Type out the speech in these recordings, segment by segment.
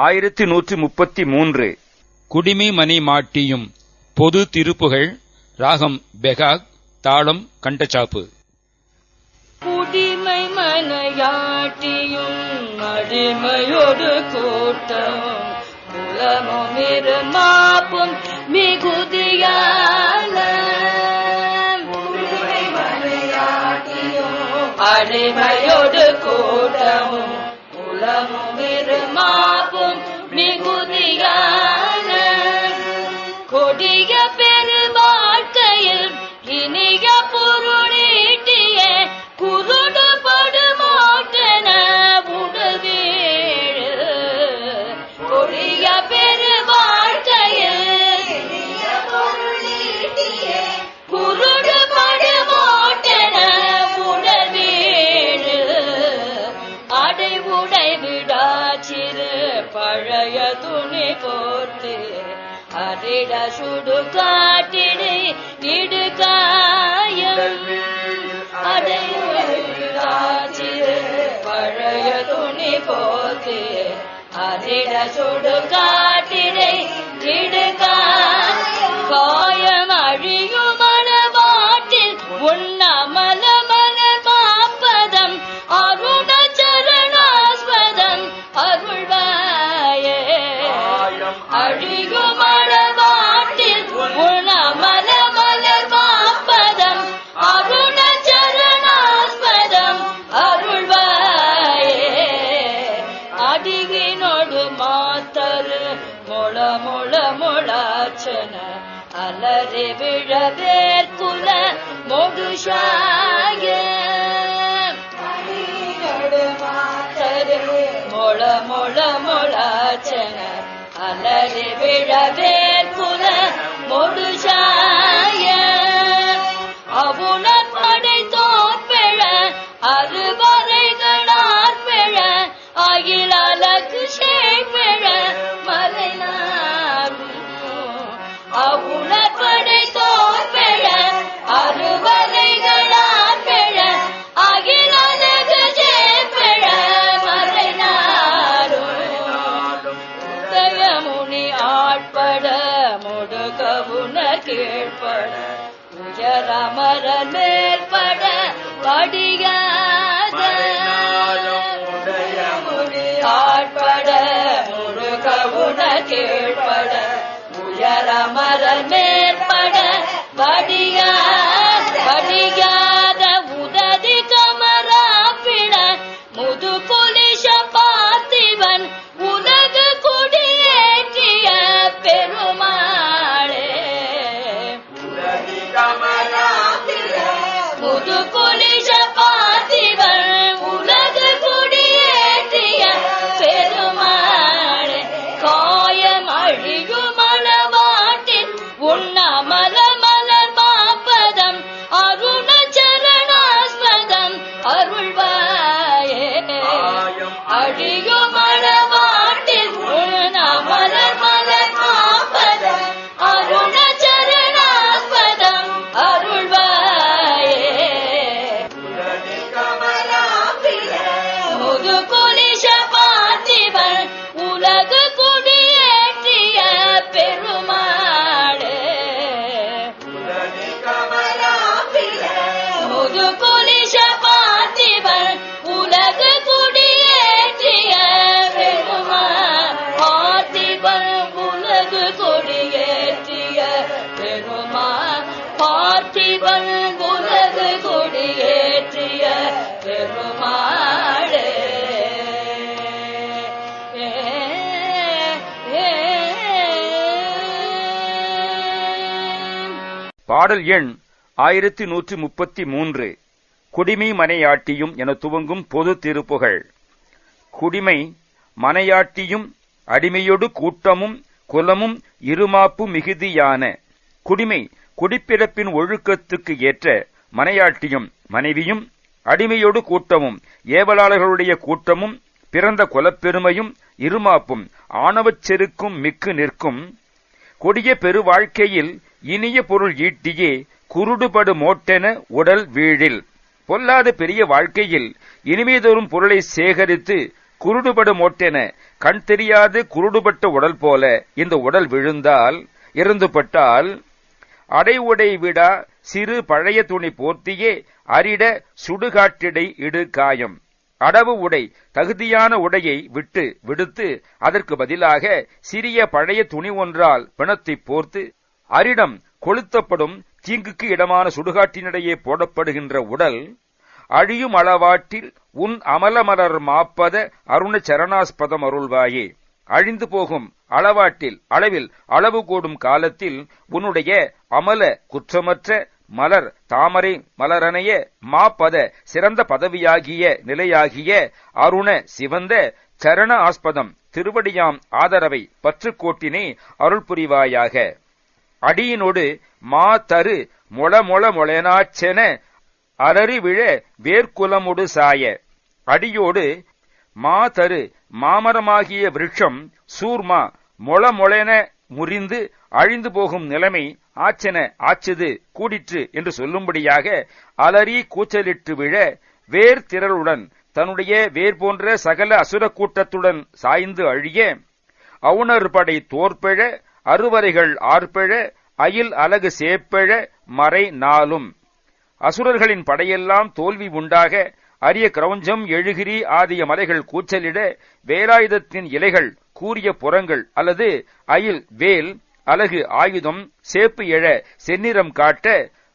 ஆயிரத்தி நூற்றி முப்பத்தி மூன்று. குடிமி மணி மாட்டியும் பொது திருப்புகழ் ராகம் பெகாக் தாளம் கண்டச்சாப்பு. குடிமை மனையாட்டியும் அடிமையொரு கூட்டமும் குலமும் இருமாப்பும் மிகுதியான. அடிமையொரு கூட்டமும் அரிட சுடுகாட்டிடை இடுகாயம் அடை பழைய துணி போர்த்து அரிட சுடு இடு முளாச்சன அலறி விழவேர் குல மொடுஷாய மொழ மொழ முளாச்சன அலறி விழவேர் முடுகவுன உயரமர மேற்பட படியாத உதயமுனி ஆட்பட முருகவுன கீழ்ப்பட உயரமர மேற்பட கொடியேற்றிய பெருமாளே. பாடல் எண் ஆயிரத்தி நூற்றி முப்பத்தி மூன்று. குடிமை மனையாட்டியும் என துவங்கும் பொது திருப்புகழ் குடிமை மனையாட்டியும் அடிமையொடு கூட்டமும் குலமும் இருமாப்பு மிகுதியான குடிமை குடிப்பிறப்பின் ஒழுக்கத்துக்கு ஏற்ற மனையாட்டியும் மனைவியும் அடிமையோடு கூட்டமும் ஏவலாளர்களுடைய கூட்டமும் பிறந்த குலப்பெருமையும் இருமாப்பும் ஆணவச் செருக்கும் மிக்கு நிற்கும். கொடிய பெரு வாழ்க்கையில் இனிய பொருள் ஈட்டியே குருடுபடு மோட்டென உடல் வீழில். பொல்லாத பெரிய வாழ்க்கையில் இனிமைதோறும் பொருளை சேகரித்து குருடுபடு மோட்டென கண் தெரியாது குருடுபட்ட உடல் போல இந்த உடல் விழுந்தால் இறந்துபட்டால் அடை உடை விடா சிறு பழைய துணி போர்த்தியே அரிட சுடுகாட்டிடை இடு காயம். அடவு உடை தகுதியான உடையை விட்டு விடுத்து அதற்கு பதிலாக சிறிய பழைய துணி ஒன்றால் பிணத்தை போர்த்து அரிடம் கொளுத்தப்படும் தீங்குக்கு இடமான சுடுகாட்டினிடையே போடப்படுகின்ற உடல் அழியும் அளவாட்டில் உன் அமலமலர் மாப்பத அருண சரணாஸ்பதம் அருள்வாயே. அழிந்து போகும் அளவாட்டில் அளவில் அளவு கூடும் காலத்தில் உன்னுடைய அமல குற்றமற்ற மலர் தாமரை மலரணைய மாப்பத சிறந்த பதவியாகிய நிலையாகிய அருண சிவந்த சரண ஆஸ்பதம் திருவடியாம் ஆதரவை பற்றுக்கோட்டினை அருள் புரிவாயாக. அடியினோடு மா தரு மொள மொள மொளனாச்சென அலறி விழ வேர்க்குலமுடு சாய. அடியோடு மா தரு மாமரமாகிய விருட்சம் சூர்மா மொள மொளென முறிந்து அழிந்து போகும் நிலைமை ஆச்சென ஆச்சது கூடிற்று என்று சொல்லும்படியாக அலறி கூச்சலிட்டு விழ வேர் திரளுடன் தன்னுடைய வேர் போன்ற சகல அசுர கூட்டத்துடன் சாய்ந்து அழிய அவுணர் படை தோற்பெழ அறுவரைகள் ஆர்ப்பெழ அயில் அலகு சேப்பெழ மறை நாளும். அசுரர்களின் படையெல்லாம் தோல்வி உண்டாக அரிய கிரௌஞ்சம் எழுகிரி ஆதிய மலைகள் கூச்சலிட வேலாயுதத்தின் இலைகள் கூறிய புறங்கள் அல்லது அயில் வேல் அலகு ஆயுதம் சேப்பு எழ செந்நிறம் காட்ட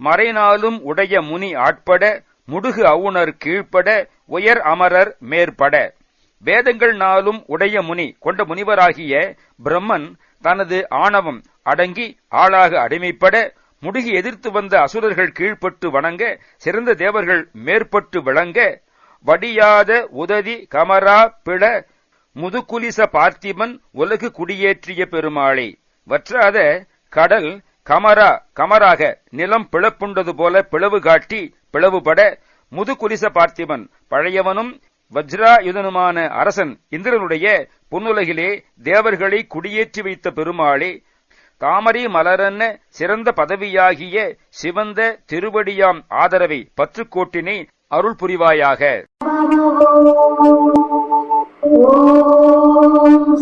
மறைநாளும் உடைய முனி ஆட்பட முடுகு அவுணர் கீழ்ப்பட உயர் அமரர் மேற்பட. வேதங்கள் நாளும் உடைய முனி கொண்ட முனிவராகிய பிரம்மன் தனது ஆணவம் அடங்கி ஆளாக அடிமைப்பட முடுகி எதிர்த்து வந்த அசுரர்கள் கீழ்ப்பட்டு வணங்க சிறந்த தேவர்கள் மேற்பட்டு விளங்க வடியாத உதவி கமரா பிள முதுகுலிச பார்த்திபன் உலகு குடியேற்றிய பெருமாளே. வற்றாத கடல் கமரா கமராக நிலம் பிளப்புண்டது போல பிளவு காட்டி பிளவுபட முதுகுலிச பார்த்திபன் பழையவனும் வஜ்ராயுதனுமான அரசன் இந்திரனுடைய புன்னுலகிலே தேவர்களை குடியேற்றி வைத்த பெருமாளே தாமரை மலரன்ன சிறந்த பதவியாகிய சிவந்த திருவடியாம் ஆதரவை பற்றுக்கோட்டினை அருள் புரிவாயாக ஓம்